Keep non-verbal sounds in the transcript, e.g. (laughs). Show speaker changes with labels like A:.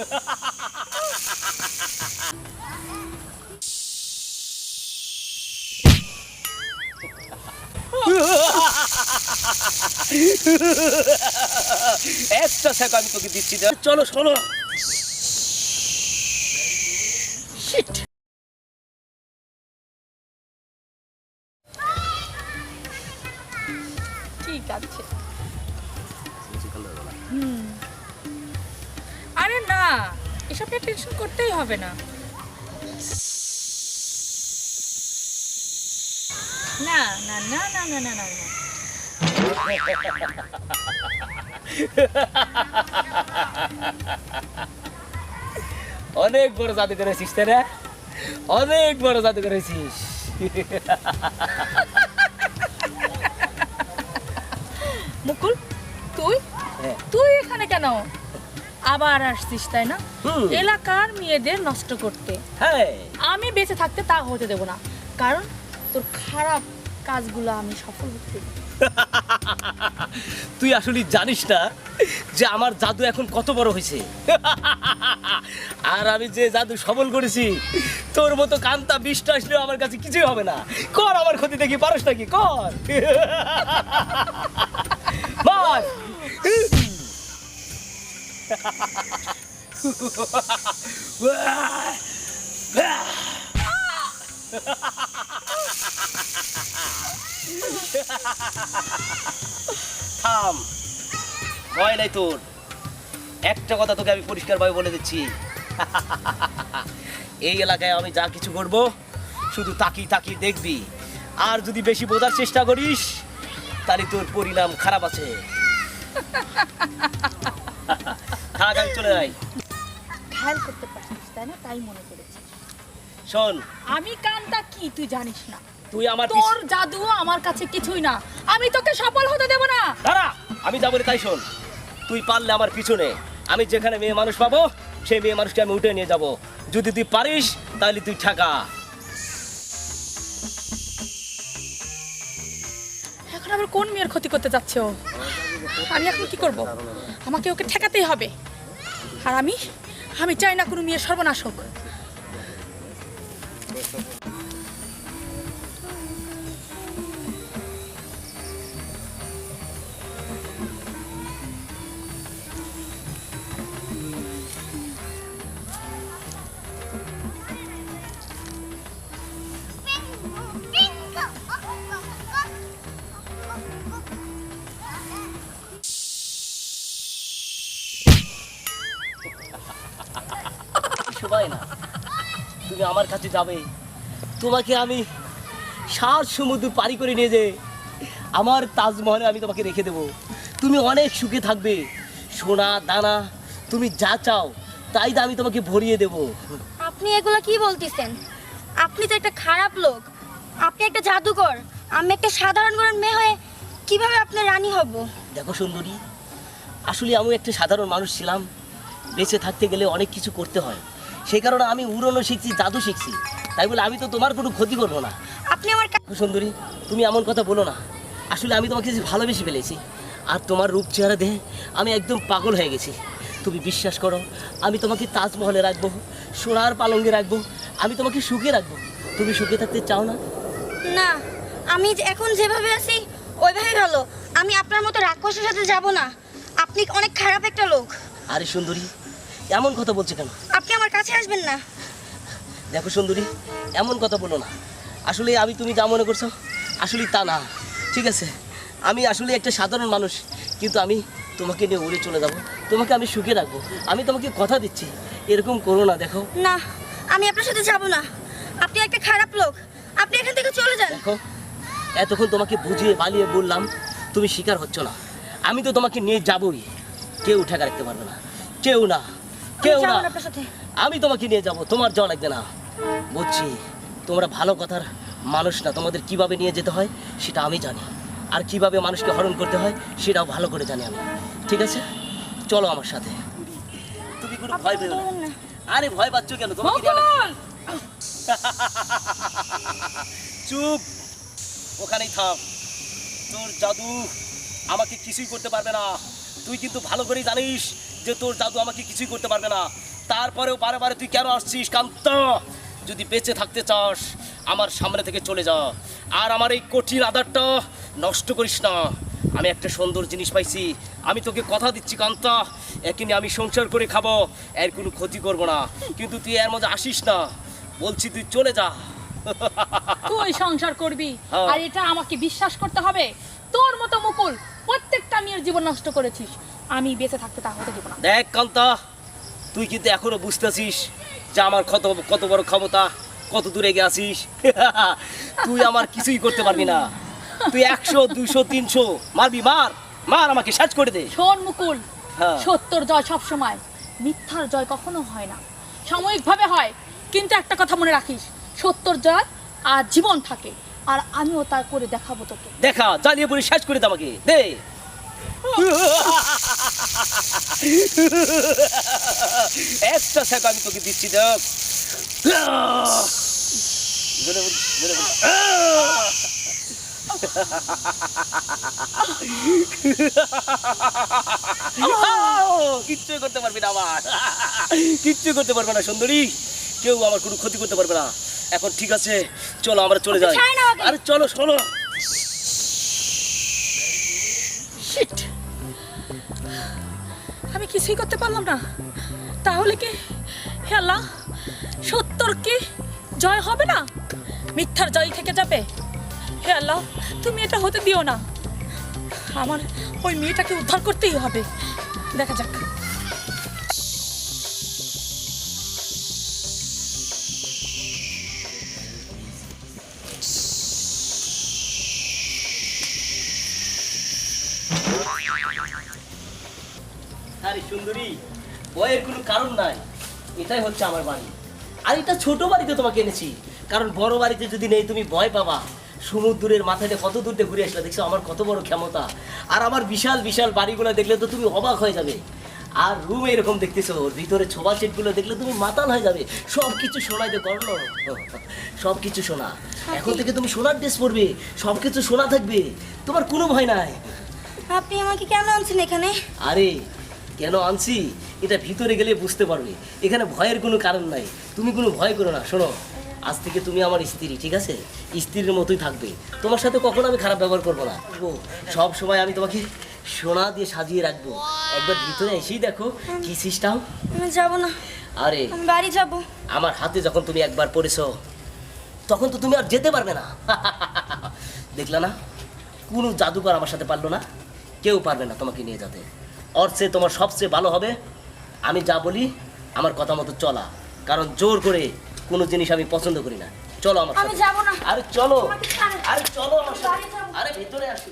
A: (laughs) একটা সেকেন্ড তোকে দিচ্ছি। চলো শোনো
B: না এসব নিয়ে টেনশন করতেই হবে না। না না না না না না না না।
A: অনেক বড় জাদু করেছিস তাই না? অনেক বড় জাদু করেছিস।
B: মুকুল তুই?
A: হ্যাঁ।
B: তুই এখানে কেন? আবার আসছিস তাই না। এলাকার মেয়েদের নষ্ট করতে।
A: হ্যাঁ।
B: আমি বেঁচে থাকতে তা হতে দেব না। কারণ তোর খারাপ কাজগুলো আমি সফল হতে
A: তুই আসলে জানিস না যে আমার জাদু এখন কত বড় হয়েছে। আর আমি যে জাদু সবল করেছি তোর মতো কান্তা বিষ্টা আসলেও আমার কাছে কিছুই হবে না। কর আমার ক্ষতি দেখি পারস নাকি? কর। মার। থাম। ভয় নাই তোর। একটা কথা তোকে আমি পরিষ্কারভাবে বলে দিচ্ছি। এই এলাকায় আমি যা কিছু করব, শুধু তাকি তাকি দেখবি। আর যদি বেশি বোঝার চেষ্টা করিস, তাহলে তোর পরিণাম খারাপ আছে। থাক আমি চলে যাই।
B: খেয়াল করতে পারছিস তাই না? তাই মনে করেছি।
A: শোন।
B: আমি কানটা কি তুই জানিস না?
A: তুই আমার
B: তোর জাদু আমার কাছে কিছুই না। আমি তোকে সফল হতে দেব না।
A: দাঁড়া আমি যা বলি তাই শোন। তুই পারলে আমার পিছনে। আমি যেখানে মেয়ে মানুষ পাবো সেই মেয়ে মানুষকে আমি উঠে নিয়ে যাব। যদি তুই পারিস তাহলে তুই ঠাকা।
B: এখন আবার কোন মেয়ের ক্ষতি করতে যাচ্ছে? ও আমি এখন কি করব? আমাকে ওকে ঠেকাতেই হবে। আর আমি আমি চাই না কোনো মেয়ের সর্বনাশ হোক।
A: তুমি আমার কাছে যাবে। তোমাকে আমি সাত সমুদ্র পারি করে নিয়ে যে আমার তাজমহলে আমি তোমাকে রেখে দেবো। তুমি অনেক সুখে থাকবে। সোনা দানা তুমি যা চাও তাই আমি তোমাকে ভরিয়ে দেবো।
C: আপনি এগুলো কি বলতেছেন? আপনি তো একটা খারাপ লোক। আপনি একটা জাদুকর। আমি একটা সাধারণ ঘরের মেয়ে হয়ে কীভাবে আপনার রানী হব?
A: দেখো সুন্দরী আসলে আমি একটা সাধারণ মানুষ ছিলাম। বেঁচে থাকতে গেলে অনেক কিছু করতে হয়। সেই কারণে আমি উড়নো শিখছি জাদু শিখছি। তাই বলে আমি তো তোমার কোনো ক্ষতি করব না।
C: আপনি আমার
A: সুন্দরী তুমি এমন কথা বলো না। আসলে আমি তোমাকে ভালোবেসে ফেলেছি আর তোমার রূপ চেহারা দেখে আমি একদম পাগল হয়ে গেছি। তুমি বিশ্বাস করো আমি তোমাকে তাজমহলে রাখব সোনার পালঙ্গে রাখব আমি তোমাকে সুখে রাখব। তুমি সুখে থাকতে চাও না?
C: না আমি এখন যেভাবে আছি ওইভাবে ভালো। আমি আপনার মতো রাক্ষসের সাথে যাব না। আপনি অনেক খারাপ একটা লোক।
A: আরে সুন্দরী এমন কথা বলছে কেন?
C: কাছে আসবেন না।
A: দেখো সুন্দরী এমন কথা বলো না। আসলে আমি তুমি যা মনে করছ আসলে তা না। ঠিক আছে? আমি আসলে একটা সাধারণ মানুষ কিন্তু আমি তোমাকে নিয়ে উড়ে চলে যাব। তোমাকে আমি সুখে রাখব। আমি তোমাকে কথা দিচ্ছি। এরকম করো না দেখো।
C: না আমি আপনার সাথে যাব না। আপনি একটা খারাপ লোক। আপনি এখান থেকে চলে যান।
A: দেখো এতক্ষণ তোমাকে বুঝিয়ে বালিয়ে বললাম তুমি শিকার হচ্ছ না। আমি তো তোমাকে নিয়ে যাবই। কেউ ঠেকা রাখতে পারবে না। কেউ না। কেউ না। আমি তোমাকে নিয়ে যাব। তোমার যাওয়া লাগবে না বুঝছি। তোমরা ভালো কথার মানুষ না। তোমাদের কীভাবে নিয়ে যেতে হয় সেটা আমি জানি। আর কীভাবে মানুষকে হরণ করতে হয় সেটাও ভালো করে জানি আমি। ঠিক আছে? চলো আমার সাথে। তুমি কোনো ভয় পেও না। আরে ভয় পাচ্ছ কেন? তোমাকে চুপ! ওখানেই থাম। তোর জাদু আমাকে কিছুই করতে পারবে না। তুই কিন্তু ভালো করেই জানিস যে তোর জাদু আমাকে কিছুই করতে পারবে না। তারপরেও বারে বারে তুই কেন আসছিস কান্ত? যদি বেঁচে থাকতে চাস আমার সামনে থেকে চলে যা। আর আমার এই কঠিন আধারটা নষ্ট করিস না। আমি একটা সুন্দর জিনিস পাইছি। আমি তোকে কথা দিচ্ছি কান্তা। একে নিয়ে আমি সংসার করে খাব এর কোনো ক্ষতি করব না। কিন্তু তুই এর মধ্যে আসিস না। বলছি তুই চলে যা।
B: তুই সংসার করবি?
A: হ্যাঁ।
B: আর এটা আমাকে বিশ্বাস করতে হবে? তোর মতো মুকুল প্রত্যেকটা মেয়ের জীবন নষ্ট করেছিস। আমি বেঁচে থাকতে তা হতে দেবো না।
A: দেখ কান্তা তুই কিন্তু এখনও বুঝতেছিস যে আমার কত কত বড় ক্ষমতা কত দূরে গেছিস (laughs) তুই আমার কিছুই করতে পারবি না। তুই একশো দুশো তিনশো মারবি মার মার আমাকে সাজ করে দে।
B: শোন মুকুল
A: হ্যাঁ।
B: সত্যর জয় সব সময় মিথ্যার জয় কখনো হয় না। সাময়িকভাবে হয় কিন্তু একটা কথা মনে রাখিস সত্যর জয় আর জীবন থাকে আর আমিও তা করে দেখাবো তোকে।
A: দেখা জ্বালিয়ে পড়ে সাজ করে দে আমাকে দে। একটা শেখ আমি তোকে দিচ্ছি দেখ। কিচ্ছু করতে পারবি না আমার। কিচ্ছু করতে পারবে না সুন্দরী। কেউ আমার কোনো ক্ষতি করতে পারবে না। এখন ঠিক আছে চলো আমরা চলে যাই। আরে চলো চলো
B: Shit! আমি কিছুই করতে পারলাম না। তাহলে কি হে আল্লাহ কি জয় হবে না? মিথ্যার জয় থেকে যাবে? হে আল্লাহ, তুমি এটা হতে দিও না। আমার ওই মেয়েটাকে উদ্ধার করতেই হবে। দেখা যাক।
A: আরে সুন্দরী ভয়ের কোনো কারণ নাই। এটাই হচ্ছে আমার বাড়ি। আর এটা ছোট বাড়িতে তোমাকে এনেছি। কারণ বড় বাড়িতে যদি নেই তুমি ভয় পাবা। সমুদ্রের মাথায় কত দূর দিয়ে ঘুরে আসলে দেখছ আমার কত বড় ক্ষমতা। আর আমার বিশাল বিশাল বাড়িগুলো দেখলে তো তুমি অবাক হয়ে যাবে। আর রুম এরকম দেখতেছো ওর ভিতরে ছোবা সেটগুলো দেখলে তুমি মাতাল হয়ে যাবে। সব কিছু সোনাই দিয়ে করল সব কিছু সোনা এখন থেকে তুমি সোনার ড্রেস পরবে। সব কিছু সোনা থাকবে। তোমার কোনো ভয় নাই।
C: আপনি আমাকে কেন আনছেন এখানে?
A: আরে কেন আনছি? এটা ভিতরে গেলে বুঝতে পারবে। এখানে ভয়ের কোনো কারণ নাই। তুমি কোনো ভয় করো না শোনো। আজ থেকে তুমি আমার স্ত্রী ঠিক আছে? স্ত্রীর মতোই থাকবে। তোমার সাথে কখনো আমি খারাপ ব্যবহার করব না। সব সময় আমি তোমাকে সোনা দিয়ে সাজিয়ে রাখব। একবার ভিতরে এসেই দেখো কি সিস্টেম
C: যাব না।
A: আরে
C: বাড়ি যাব।
A: আমার হাতে যখন তুমি একবার পড়েছো তখন তো তুমি আর যেতে পারবে না। (laughs) দেখলা না? কোনো জাদুকর আমার সাথে পারল না। কেউ পারবে না তোমাকে নিয়ে যেতে। ওর চেয়ে তোমার সবচেয়ে ভালো হবে আমি যা বলি আমার কথা মতো চলা। কারণ জোর করে কোনো জিনিস আমি পছন্দ করি না। চলো আমার
C: আমি
A: সাথে।
C: যাব না।
A: আরে চলো। আরে চলো আমার সাথে। আরে ভিতরে আসো।